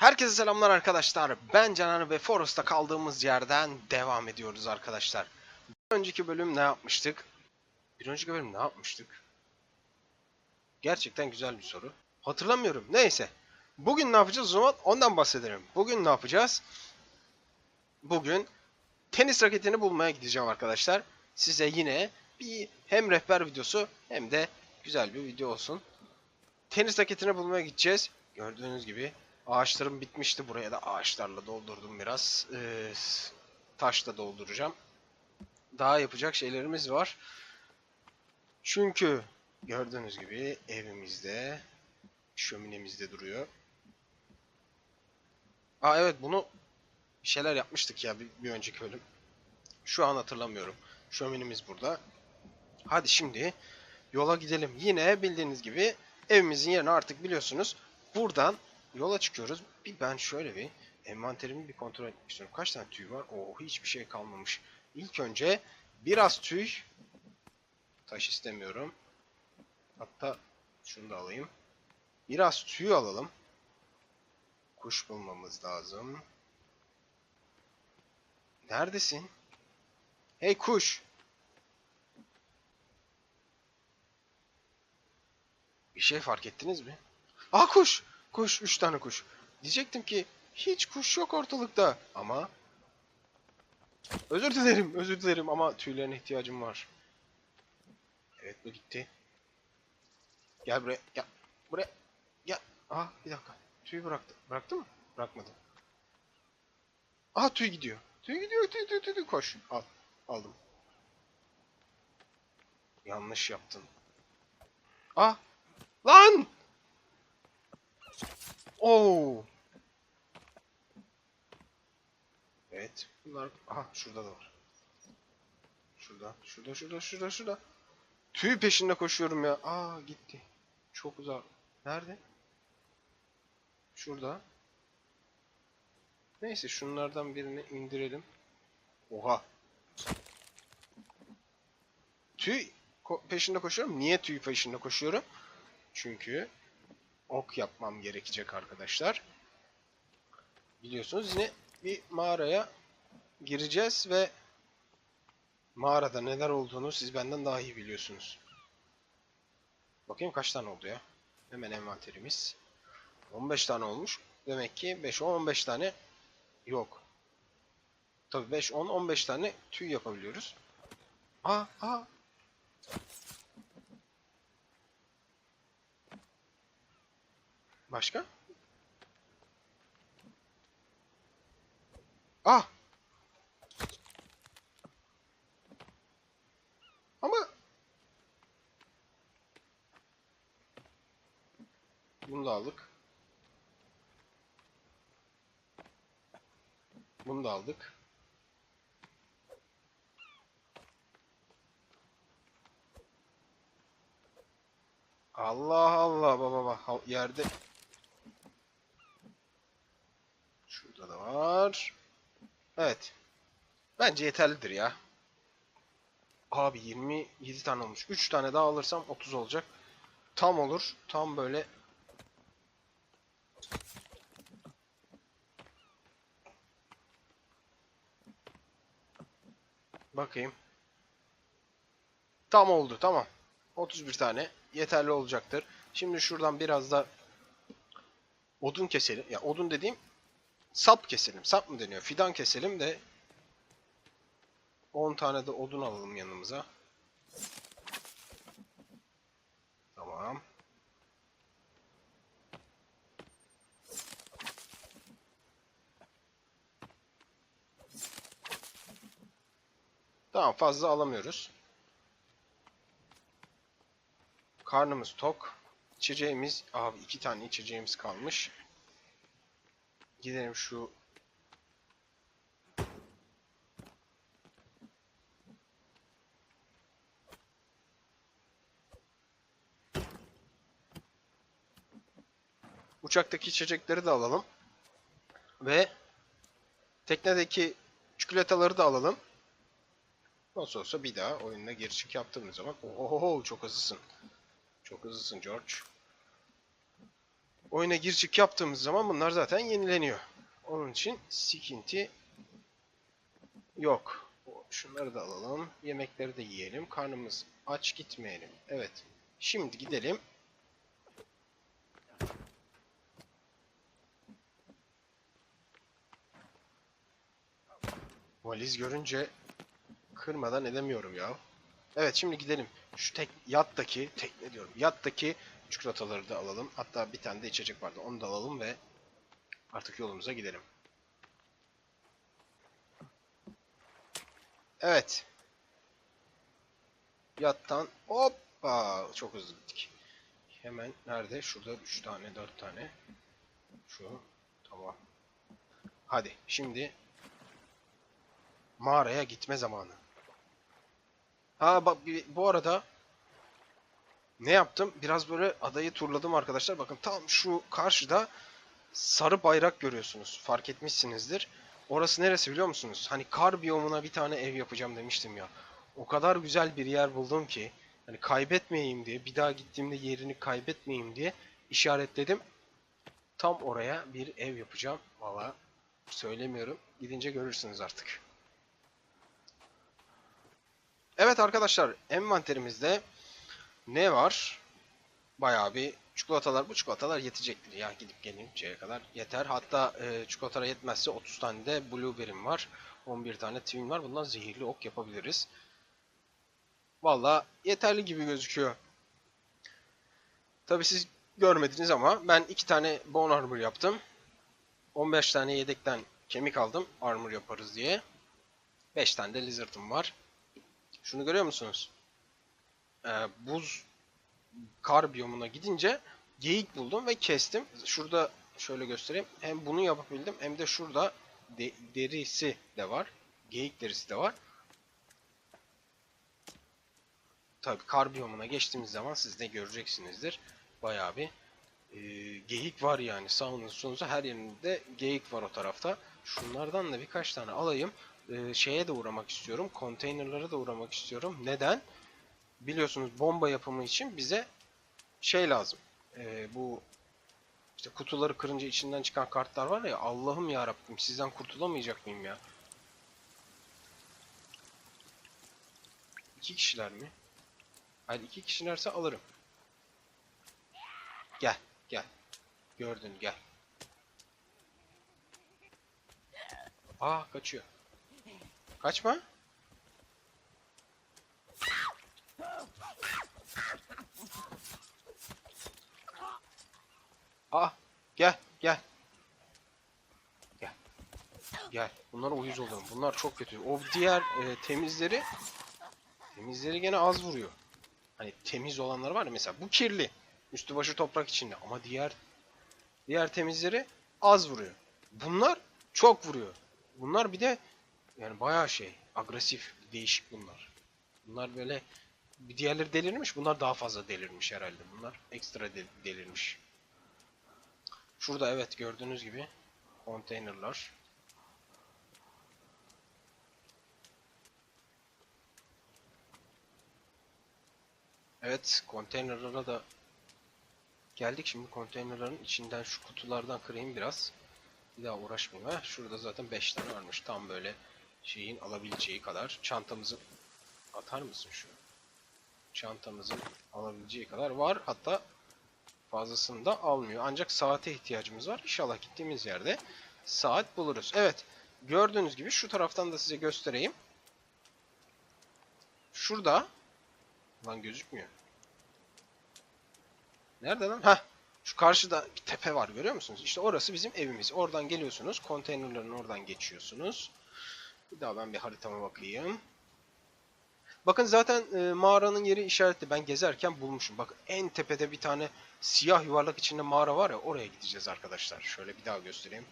Herkese selamlar arkadaşlar. Ben Canan ve Forest'ta kaldığımız yerden devam ediyoruz arkadaşlar. Bir önceki bölüm ne yapmıştık? Bir önceki bölüm ne yapmıştık? Gerçekten güzel bir soru. Hatırlamıyorum. Neyse. Bugün ne yapacağız o zaman ondan bahsedelim. Bugün ne yapacağız? Bugün tenis raketini bulmaya gideceğim arkadaşlar. Size yine bir hem rehber videosu hem de güzel bir video olsun. Tenis raketini bulmaya gideceğiz. Gördüğünüz gibi Ağaçlarım bitmişti. Buraya da ağaçlarla doldurdum biraz. Ee, taşla dolduracağım. Daha yapacak şeylerimiz var. Çünkü gördüğünüz gibi evimizde şöminemizde duruyor. Aa evet bunu bir şeyler yapmıştık ya bir, bir önceki bölüm. Şu an hatırlamıyorum. Şöminemiz burada. Hadi şimdi yola gidelim. Yine bildiğiniz gibi evimizin yerini artık biliyorsunuz. Buradan yola çıkıyoruz. Bir ben şöyle bir envanterimi bir kontrol etmek istiyorum. Kaç tane tüy var? Oo hiçbir şey kalmamış. İlk önce biraz tüy. Taş istemiyorum. Hatta şunu da alayım. Biraz tüy alalım. Kuş bulmamız lazım. Neredesin? Hey kuş. Bir şey fark ettiniz mi? Aa kuş. Kuş. Üç tane kuş. Diyecektim ki hiç kuş yok ortalıkta. Ama özür dilerim. Özür dilerim ama tüylerine ihtiyacım var. Evet bu gitti. Gel buraya. Gel. Buraya. Gel. Aa bir dakika. Tüy bıraktı. Bıraktı mı? Bırakmadı. Aa tüy gidiyor. Tüy gidiyor. Tüy tüy tüy. tüy. Koş. Al. Aldım. Yanlış yaptın. Ah! Lan! Oo. Evet. Bunlar aha şurada da var. Şurada, şurada, şurada, şurada, şurada. Tüy peşinde koşuyorum ya. Aa gitti. Çok uzak. Nerede? Şurada. Neyse şunlardan birini indirelim. Oha. Tüy ko- peşinde koşuyorum. Niye tüy peşinde koşuyorum? Çünkü ok yapmam gerekecek arkadaşlar. Biliyorsunuz yine bir mağaraya gireceğiz ve mağarada neler olduğunu siz benden daha iyi biliyorsunuz. Bakayım kaç tane oldu ya. Hemen envanterimiz. 15 tane olmuş. Demek ki 5 10 15 tane yok. Tabii 5 10 15 tane tüy yapabiliyoruz. Aa aa Başka? Ah! Ama bunu da aldık. Bunu da aldık. Allah Allah baba baba yerde Şurada da var. Evet. Bence yeterlidir ya. Abi 27 tane olmuş. 3 tane daha alırsam 30 olacak. Tam olur. Tam böyle Bakayım. Tam oldu. Tamam. 31 tane yeterli olacaktır. Şimdi şuradan biraz da odun keselim. Ya odun dediğim sap keselim. Sap mı deniyor? Fidan keselim de 10 tane de odun alalım yanımıza. Tamam. Tamam fazla alamıyoruz. Karnımız tok. İçeceğimiz, abi iki tane içeceğimiz kalmış. Gidelim şu uçaktaki içecekleri de alalım. Ve teknedeki çikolataları da alalım. Nasıl olsa bir daha oyununa geri çık yaptığımız zaman ohoho çok hızlısın. Çok hızlısın George. Oyuna gir çık yaptığımız zaman bunlar zaten yenileniyor. Onun için sıkıntı yok. Şunları da alalım. Yemekleri de yiyelim. Karnımız aç gitmeyelim. Evet. Şimdi gidelim. Valiz görünce kırmadan edemiyorum ya. Evet şimdi gidelim. Şu tek yattaki, tekne diyorum. Yattaki çikolataları da alalım. Hatta bir tane de içecek vardı. Onu da alalım ve artık yolumuza gidelim. Evet. Yattan hoppa çok hızlı gittik. Hemen nerede? Şurada 3 tane 4 tane. Şu tamam. Hadi şimdi mağaraya gitme zamanı. Ha bak bu arada ne yaptım? Biraz böyle adayı turladım arkadaşlar. Bakın tam şu karşıda sarı bayrak görüyorsunuz. Fark etmişsinizdir. Orası neresi biliyor musunuz? Hani kar biyomuna bir tane ev yapacağım demiştim ya. O kadar güzel bir yer buldum ki hani kaybetmeyeyim diye, bir daha gittiğimde yerini kaybetmeyeyim diye işaretledim. Tam oraya bir ev yapacağım. Valla söylemiyorum. Gidince görürsünüz artık. Evet arkadaşlar, envanterimizde ne var? Bayağı bir çikolatalar. Bu çikolatalar yetecektir ya gidip gelinceye kadar yeter. Hatta e, çikolatara yetmezse 30 tane de blueberry'm var. 11 tane twin var. Bundan zehirli ok yapabiliriz. Valla yeterli gibi gözüküyor. Tabi siz görmediniz ama ben 2 tane bone armor yaptım. 15 tane yedekten kemik aldım armor yaparız diye. 5 tane de lizard'ım var. Şunu görüyor musunuz? Ee, buz kar biyomuna gidince geyik buldum ve kestim. Şurada şöyle göstereyim. Hem bunu yapabildim hem de şurada de- derisi de var. Geyik derisi de var. Tabii kar biyomuna geçtiğimiz zaman siz de göreceksinizdir. Bayağı bir e, geyik var yani. Sağınız solunuza her yerinde geyik var o tarafta. Şunlardan da birkaç tane alayım. E, şeye de uğramak istiyorum. Konteynerlara da uğramak istiyorum. Neden? Biliyorsunuz bomba yapımı için bize şey lazım. E, bu işte kutuları kırınca içinden çıkan kartlar var ya Allah'ım ya Rabbim sizden kurtulamayacak mıyım ya? İki kişiler mi? Hayır iki kişilerse alırım. Gel gel. Gördün gel. Aa kaçıyor. Kaçma. Aa gel gel. Gel. Gel. Bunlara uyuz oluyorum. Bunlar çok kötü. O diğer e, temizleri temizleri gene az vuruyor. Hani temiz olanlar var ya mesela bu kirli. Üstü başı toprak içinde ama diğer diğer temizleri az vuruyor. Bunlar çok vuruyor. Bunlar bir de yani bayağı şey agresif, değişik bunlar. Bunlar böyle bir diğerleri delirmiş, bunlar daha fazla delirmiş herhalde. Bunlar ekstra de- delirmiş. Şurada evet gördüğünüz gibi konteynerlar. Evet, konteynerlara da geldik. Şimdi konteynerların içinden şu kutulardan kırayım biraz. Bir daha uğraşmayayım. Heh, şurada zaten 5 tane varmış. Tam böyle şeyin alabileceği kadar. Çantamızın atar mısın şu? Çantamızın alabileceği kadar var. Hatta fazlasını da almıyor. Ancak saate ihtiyacımız var. İnşallah gittiğimiz yerde saat buluruz. Evet. Gördüğünüz gibi şu taraftan da size göstereyim. Şurada Lan gözükmüyor. Nerede lan? Heh. Şu karşıda bir tepe var görüyor musunuz? İşte orası bizim evimiz. Oradan geliyorsunuz. Konteynerlerin oradan geçiyorsunuz. Bir daha ben bir haritama bakayım. Bakın zaten e, mağaranın yeri işaretli. Ben gezerken bulmuşum. Bak en tepede bir tane siyah yuvarlak içinde mağara var ya oraya gideceğiz arkadaşlar. Şöyle bir daha göstereyim.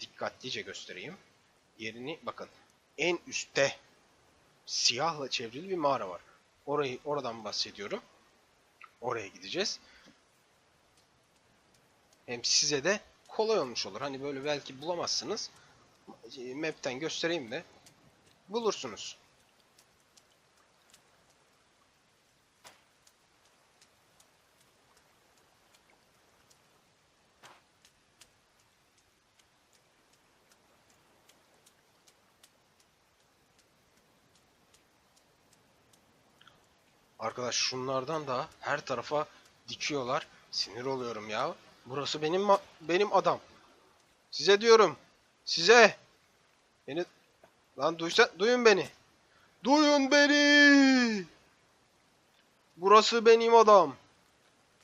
Dikkatlice göstereyim. Yerini bakın. En üstte siyahla çevrili bir mağara var. Orayı oradan bahsediyorum. Oraya gideceğiz. Hem size de kolay olmuş olur. Hani böyle belki bulamazsınız. Map'ten göstereyim de bulursunuz. Arkadaş şunlardan da her tarafa dikiyorlar. Sinir oluyorum ya. Burası benim benim adam. Size diyorum. Size. Beni lan duysa duyun beni. Duyun beni. Burası benim adam.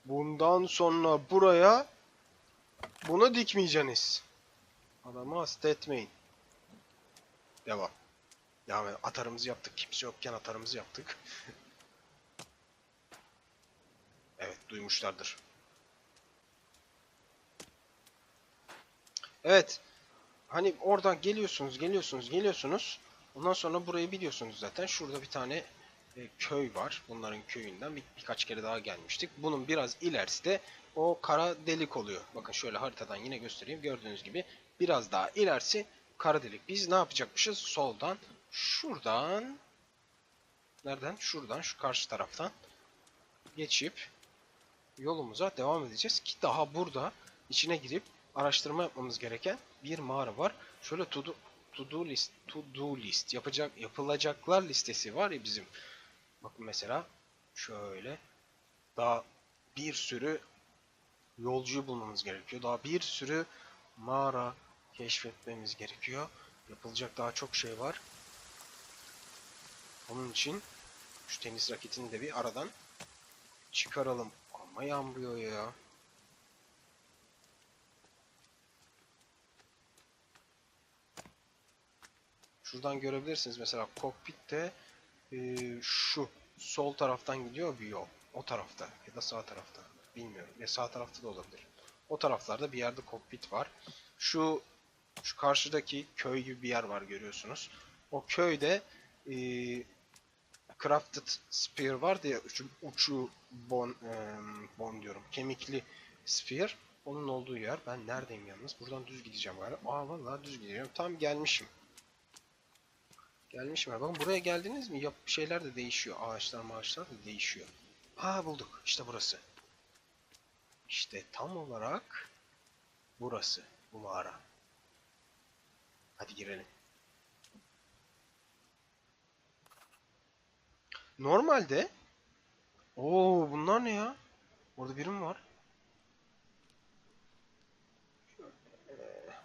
Bundan sonra buraya bunu dikmeyeceksiniz. Adamı hasta etmeyin. Devam. Devam. Atarımızı yaptık. Kimse yokken atarımızı yaptık. evet duymuşlardır. Evet. Hani oradan geliyorsunuz, geliyorsunuz, geliyorsunuz. Ondan sonra burayı biliyorsunuz zaten. Şurada bir tane e, köy var. Bunların köyünden bir, birkaç kere daha gelmiştik. Bunun biraz ilerisi de o kara delik oluyor. Bakın şöyle haritadan yine göstereyim. Gördüğünüz gibi biraz daha ilerisi kara delik. Biz ne yapacakmışız? Soldan, şuradan, nereden? Şuradan, şu karşı taraftan geçip yolumuza devam edeceğiz ki daha burada içine girip araştırma yapmamız gereken bir mağara var. Şöyle to do, to do list, to do list yapacak yapılacaklar listesi var ya bizim. Bakın mesela şöyle daha bir sürü yolcuyu bulmamız gerekiyor. Daha bir sürü mağara keşfetmemiz gerekiyor. Yapılacak daha çok şey var. Onun için şu tenis raketini de bir aradan çıkaralım. Ama yağmurluyor ya. Şuradan görebilirsiniz mesela kokpitte e, şu sol taraftan gidiyor bir yol. O tarafta ya da sağ tarafta. Bilmiyorum. Ya sağ tarafta da olabilir. O taraflarda bir yerde kokpit var. Şu şu karşıdaki köy gibi bir yer var görüyorsunuz. O köyde e, crafted spear var diye uçu, uçu bon, e, bon diyorum. Kemikli spear. Onun olduğu yer. Ben neredeyim yalnız? Buradan düz gideceğim galiba. Aa vallahi düz gidiyorum. Tam gelmişim. Gelmişim. Bakın buraya geldiniz mi? Yap şeyler de değişiyor. Ağaçlar maaşlar da değişiyor. Aa bulduk. İşte burası. İşte tam olarak burası. Bu mağara. Hadi girelim. Normalde Oo bunlar ne ya? Orada biri mi var?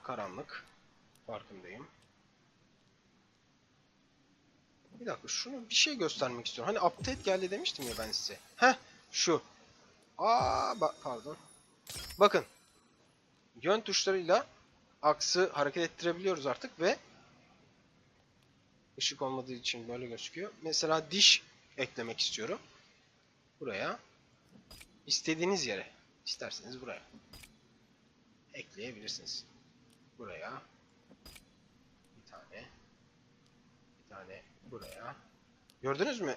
Karanlık. Farkındayım. Bir dakika şunu bir şey göstermek istiyorum. Hani update geldi demiştim ya ben size. Heh şu. Aa bak pardon. Bakın. Yön tuşlarıyla aksı hareket ettirebiliyoruz artık ve ışık olmadığı için böyle gözüküyor. Mesela diş eklemek istiyorum. Buraya. istediğiniz yere. isterseniz buraya. Ekleyebilirsiniz. Buraya. Bir tane. Bir tane buraya. Gördünüz mü?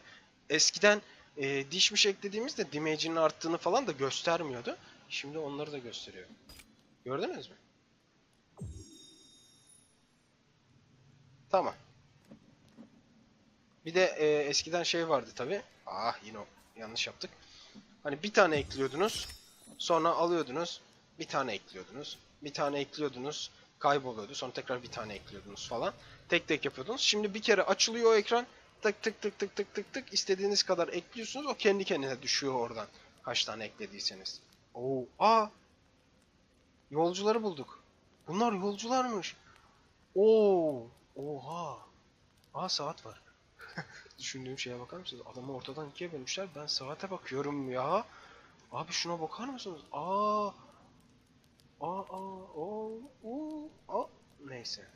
Eskiden e, dişmiş eklediğimizde damage'inin arttığını falan da göstermiyordu. Şimdi onları da gösteriyor. Gördünüz mü? Tamam. Bir de e, eskiden şey vardı tabi. Ah yine yanlış yaptık. Hani bir tane ekliyordunuz. Sonra alıyordunuz. Bir tane ekliyordunuz. Bir tane ekliyordunuz. Kayboluyordu. Sonra tekrar bir tane ekliyordunuz falan. Tek tek yapıyordunuz. Şimdi bir kere açılıyor o ekran. Tık tık tık tık tık tık tık. istediğiniz kadar ekliyorsunuz. O kendi kendine düşüyor oradan. Kaç tane eklediyseniz. Oo, aa. Yolcuları bulduk. Bunlar yolcularmış. Oo, oha. Aa saat var. Düşündüğüm şeye bakar mısınız? Adamı ortadan ikiye bölmüşler. Ben saate bakıyorum ya. Abi şuna bakar mısınız? Aa. Aa, aa, o, o, aa. Neyse.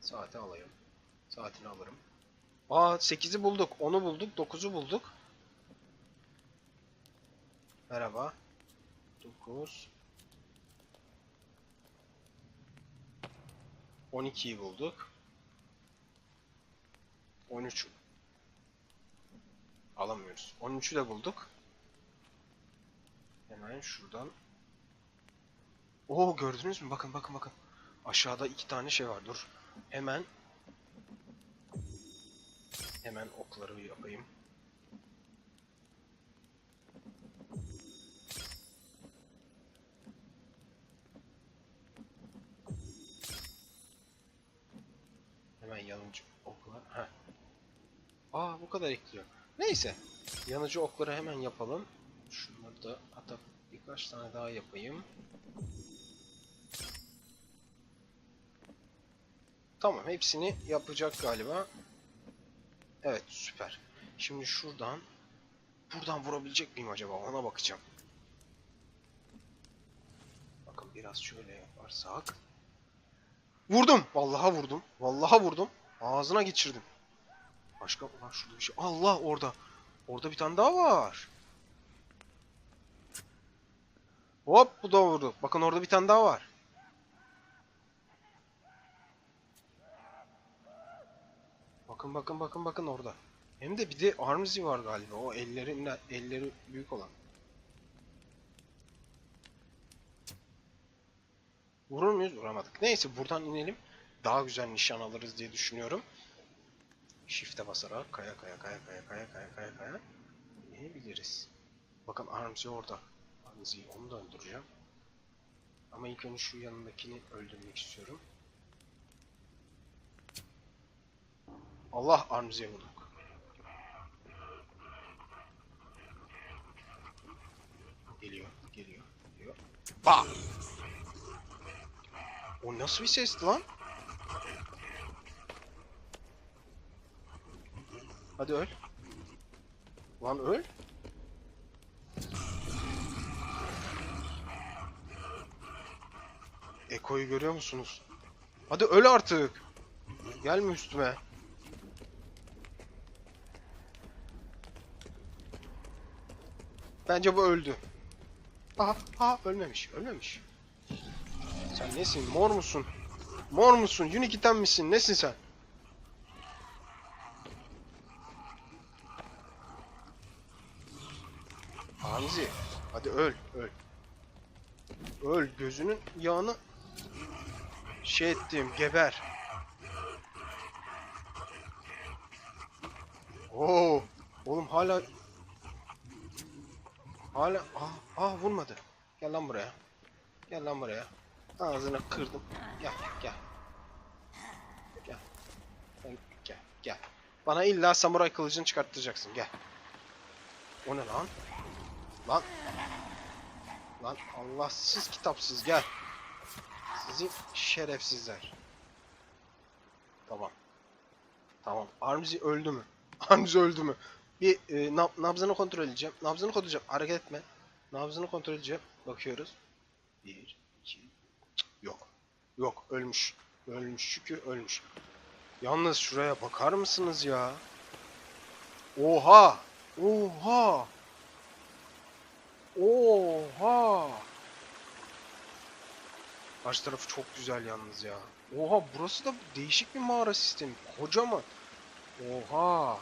Saati alayım. Saatini alırım. Aa 8'i bulduk. 10'u bulduk. 9'u bulduk. Merhaba. 9 12'yi bulduk. 13 alamıyoruz. 13'ü de bulduk. Hemen şuradan. Oo gördünüz mü? Bakın bakın bakın. Aşağıda iki tane şey var. Dur. Hemen hemen okları yapayım. Hemen yanıcı oklar. Heh. Aa bu kadar ekliyor. Neyse. Yanıcı okları hemen yapalım. Şunları da hatta birkaç tane daha yapayım. Tamam hepsini yapacak galiba. Evet süper. Şimdi şuradan buradan vurabilecek miyim acaba ona bakacağım. Bakın biraz şöyle yaparsak. Vurdum. Vallaha vurdum. Vallaha vurdum. Ağzına geçirdim. Başka var şurada bir şey. Allah orada. Orada bir tane daha var. Hop bu da vurdu. Bakın orada bir tane daha var. Bakın bakın bakın bakın orada. Hem de bir de Armsy var galiba. O ellerinde elleri büyük olan. Vurur muyuz? Vuramadık. Neyse buradan inelim. Daha güzel nişan alırız diye düşünüyorum. Shift'e basarak kaya kaya kaya kaya kaya kaya kaya kaya inebiliriz. Bakın Armsy orada. Armsy'yi onu da öldüreceğim. Ama ilk önce şu yanındakini öldürmek istiyorum. Allah Armsy'ye vurduk. Geliyor, geliyor, geliyor. Bam! O nasıl bir sesti lan? Hadi öl. Lan öl. Eko'yu görüyor musunuz? Hadi öl artık. Gelme üstüme. Bence bu öldü. Aha, aha ölmemiş, ölmemiş. Sen nesin? Mor musun? Mor musun? Uniki'ten misin? Nesin sen? Hamzi, hadi öl, öl. Öl, gözünün yağını şey ettim, geber. Oo, oğlum hala hala ah, ah vurmadı. Gel lan buraya. Gel lan buraya. Ağzını kırdım. Gel, gel. Gel. Gel, gel. Bana illa samuray kılıcını çıkarttıracaksın. Gel. O ne lan? Lan. Lan Allahsız kitapsız gel. Sizi şerefsizler. Tamam. Tamam. Armzi öldü mü? Armzi öldü mü? Bir e, nab- nabzını kontrol edeceğim. Nabzını kontrol edeceğim. Hareket etme. Nabzını kontrol edeceğim. Bakıyoruz. Bir, iki, yok. Yok ölmüş. Ölmüş şükür ölmüş. Yalnız şuraya bakar mısınız ya? Oha! Oha! Oha! Karşı tarafı çok güzel yalnız ya. Oha burası da değişik bir mağara sistemi. Kocaman. Oha!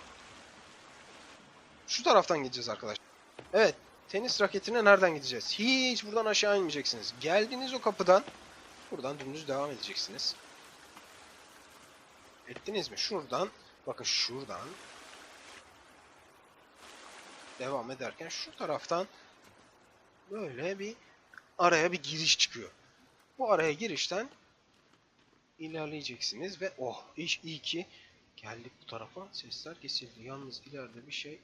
Şu taraftan gideceğiz arkadaşlar. Evet. Tenis raketine nereden gideceğiz? Hiç buradan aşağı inmeyeceksiniz. Geldiğiniz o kapıdan buradan dümdüz devam edeceksiniz. Ettiniz mi? Şuradan bakın şuradan devam ederken şu taraftan böyle bir araya bir giriş çıkıyor. Bu araya girişten ilerleyeceksiniz ve oh iş iyi ki geldik bu tarafa. Sesler kesildi. Yalnız ileride bir şey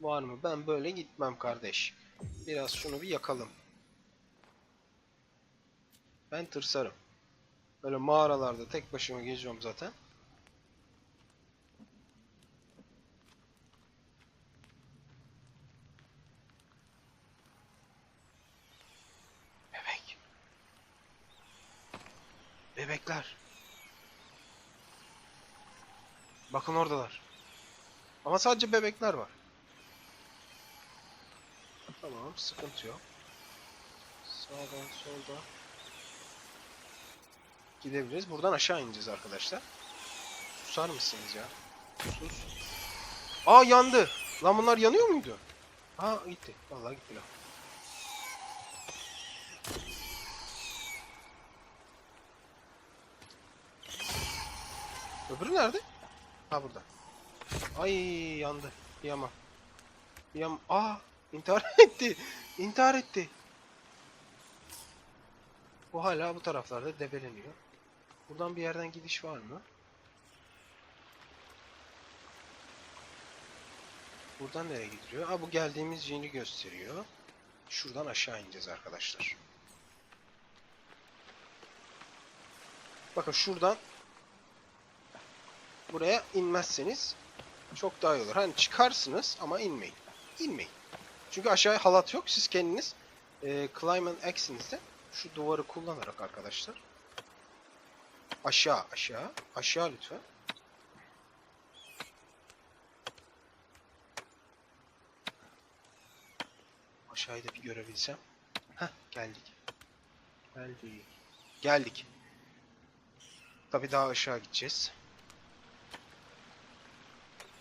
var mı? Ben böyle gitmem kardeş. Biraz şunu bir yakalım. Ben tırsarım. Böyle mağaralarda tek başıma geziyorum zaten. Bebekler. Bakın oradalar. Ama sadece bebekler var. Tamam, sıkıntı yok. Sağdan, solda. Gidebiliriz. Buradan aşağı ineceğiz arkadaşlar. Susar mısınız ya? Sus. Aa yandı. Lan bunlar yanıyor muydu? Aa gitti. Vallahi gitti lan. Öbürü nerede? Ha burada. Ay yandı. Yama. Yam. Aa intihar etti. İntihar etti. Bu hala bu taraflarda debeleniyor. Buradan bir yerden gidiş var mı? Buradan nereye gidiliyor? Ha bu geldiğimiz yeri gösteriyor. Şuradan aşağı ineceğiz arkadaşlar. Bakın şuradan buraya inmezseniz çok daha iyi olur. Hani çıkarsınız ama inmeyin. İnmeyin. Çünkü aşağıya halat yok. Siz kendiniz e, climb and şu duvarı kullanarak arkadaşlar aşağı aşağı aşağı lütfen. Aşağıyı da bir görebilsem. Heh geldik. Geldik. Geldik. Tabii daha aşağı gideceğiz.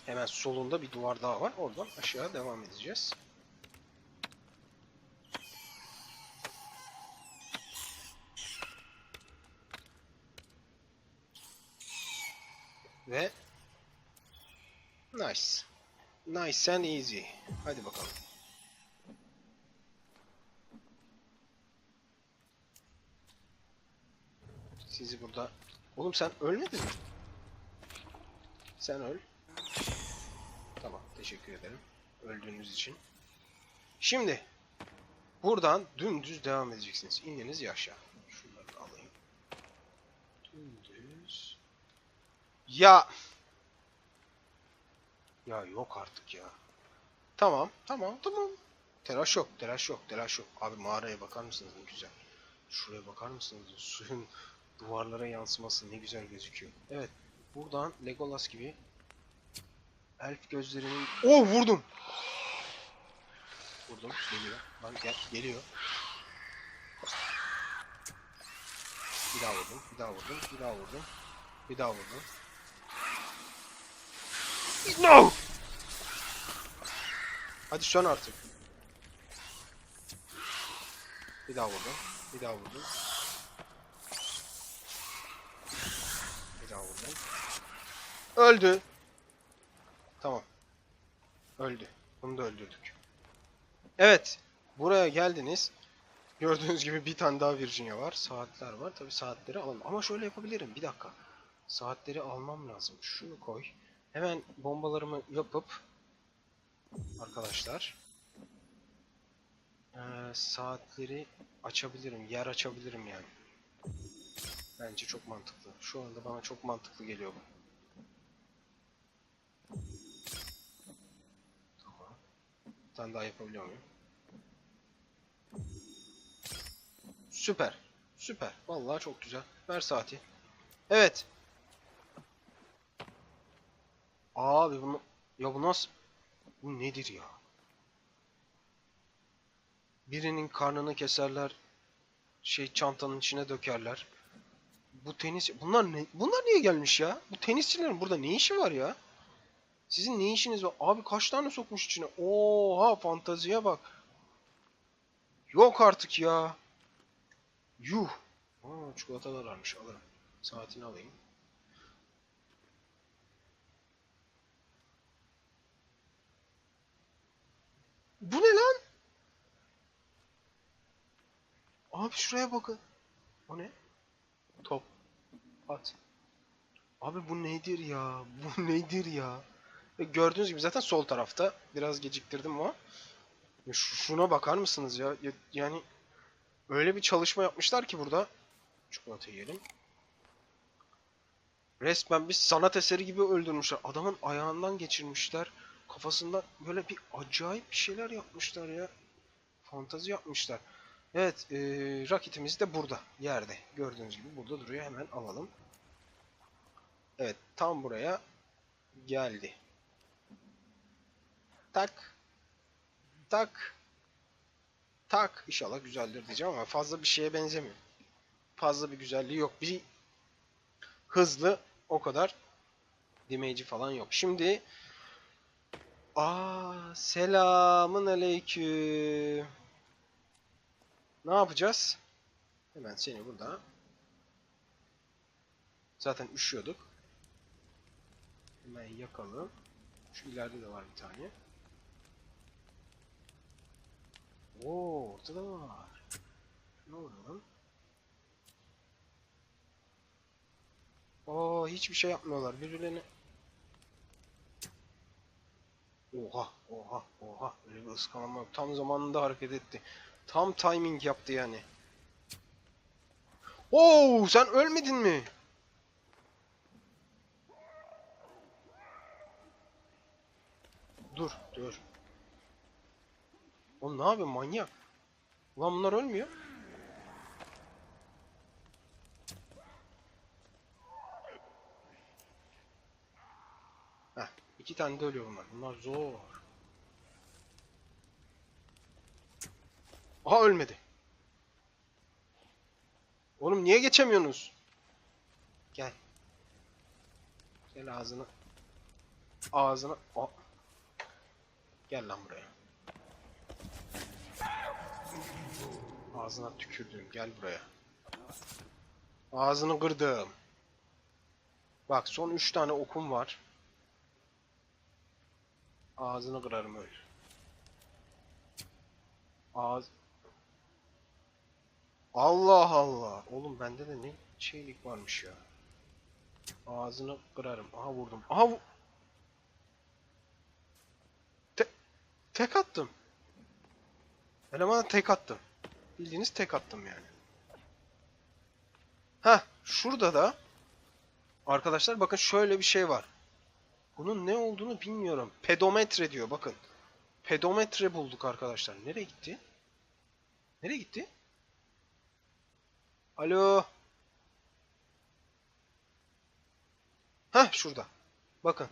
Hemen solunda bir duvar daha var. Oradan aşağı devam edeceğiz. Ve nice. Nice and easy. Hadi bakalım. Sizi burada... Oğlum sen ölmedin mi? Sen öl. Tamam, teşekkür ederim. Öldüğünüz için. Şimdi buradan dümdüz devam edeceksiniz. İndiniz ya aşağı. Şunları alayım. Dümdüz. Ya. Ya yok artık ya. Tamam, tamam, tamam. Telaş yok, telaş yok, telaş yok. Abi mağaraya bakar mısınız ne güzel. Şuraya bakar mısınız? Suyun duvarlara yansıması ne güzel gözüküyor. Evet, buradan Legolas gibi elf gözlerinin... Oh vurdum! Vurdum, geliyor. Lan gel, geliyor. Bir daha vurdum, bir daha vurdum, bir daha vurdum. Bir daha vurdum. No! Hadi sön artık. Bir daha vurdum. Bir daha vurdum. Bir daha vurdum. Öldü. Tamam. Öldü. Bunu da öldürdük. Evet. Buraya geldiniz. Gördüğünüz gibi bir tane daha Virginia var. Saatler var. Tabi saatleri alalım. Ama şöyle yapabilirim. Bir dakika. Saatleri almam lazım. Şunu koy. Hemen bombalarımı yapıp arkadaşlar eee, saatleri açabilirim. Yer açabilirim yani. Bence çok mantıklı. Şu anda bana çok mantıklı geliyor bu. Bir tane daha yapabiliyor muyum? Süper. Süper. Vallahi çok güzel. Ver saati. Evet. Abi bunu ya bu nasıl bu nedir ya? Birinin karnını keserler. Şey çantanın içine dökerler. Bu tenis bunlar ne bunlar niye gelmiş ya? Bu tenisçilerin burada ne işi var ya? Sizin ne işiniz var? Abi kaç tane sokmuş içine? Oha fantaziye bak. Yok artık ya. Yuh. Aa, çikolatalar varmış alırım. Saatini alayım. Bu ne lan? Abi şuraya bakın. O ne? Top. At. Abi bu nedir ya? Bu nedir ya? Gördüğünüz gibi zaten sol tarafta. Biraz geciktirdim ama. Şuna bakar mısınız ya? Ya- Yani öyle bir çalışma yapmışlar ki burada. Çikolata yiyelim. Resmen bir sanat eseri gibi öldürmüşler. Adamın ayağından geçirmişler. Kafasında böyle bir acayip bir şeyler yapmışlar ya. Fantazi yapmışlar. Evet, eee raketimiz de burada, yerde. Gördüğünüz gibi burada duruyor. Hemen alalım. Evet, tam buraya geldi. Tak. Tak. Tak. İnşallah güzeldir diyeceğim ama fazla bir şeye benzemiyor. Fazla bir güzelliği yok. Bir hızlı o kadar damage'i falan yok. Şimdi Aa, selamın aleyküm. Ne yapacağız? Hemen seni burada. Zaten üşüyorduk. Hemen yakalım. Şu ileride de var bir tane. Oo, ortada var. Ne vuralım? Oo, hiçbir şey yapmıyorlar. Birbirlerine Oha, oha, oha. Öyle bir ıskalama yok. Tam zamanında hareket etti. Tam timing yaptı yani. Oo, sen ölmedin mi? Dur, dur. Oğlum ne yapıyor manyak? Ulan bunlar ölmüyor. Heh, iki tane de ölüyor bunlar. Bunlar zor. Aha ölmedi. Oğlum niye geçemiyorsunuz? Gel. Gel. Ağzını. Aa. Gel lan buraya. Ağzına tükürdüm. Gel buraya. Ağzını kırdım. Bak son 3 tane okum var. Ağzını kırarım öyle. Ağız... Allah Allah. Oğlum bende de ne şeylik varmış ya. Ağzını kırarım. Aha vurdum. Aha vu... Te tek attım. Elemana tek attım. Bildiğiniz tek attım yani. Ha, şurada da arkadaşlar bakın şöyle bir şey var. Bunun ne olduğunu bilmiyorum. Pedometre diyor bakın. Pedometre bulduk arkadaşlar. Nereye gitti? Nereye gitti? Alo. Heh şurada. Bakın.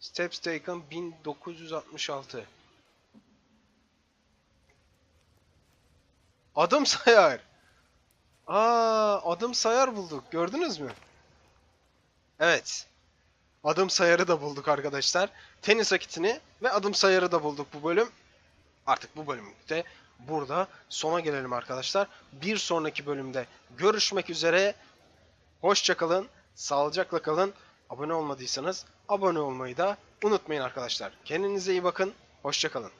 Steps taken 1966. Adım sayar. Aa, adım sayar bulduk. Gördünüz mü? Evet. Adım sayarı da bulduk arkadaşlar. Tenis akitini ve adım sayarı da bulduk bu bölüm. Artık bu bölümde burada sona gelelim arkadaşlar. Bir sonraki bölümde görüşmek üzere. Hoşçakalın. Sağlıcakla kalın. Abone olmadıysanız abone olmayı da unutmayın arkadaşlar. Kendinize iyi bakın. Hoşçakalın.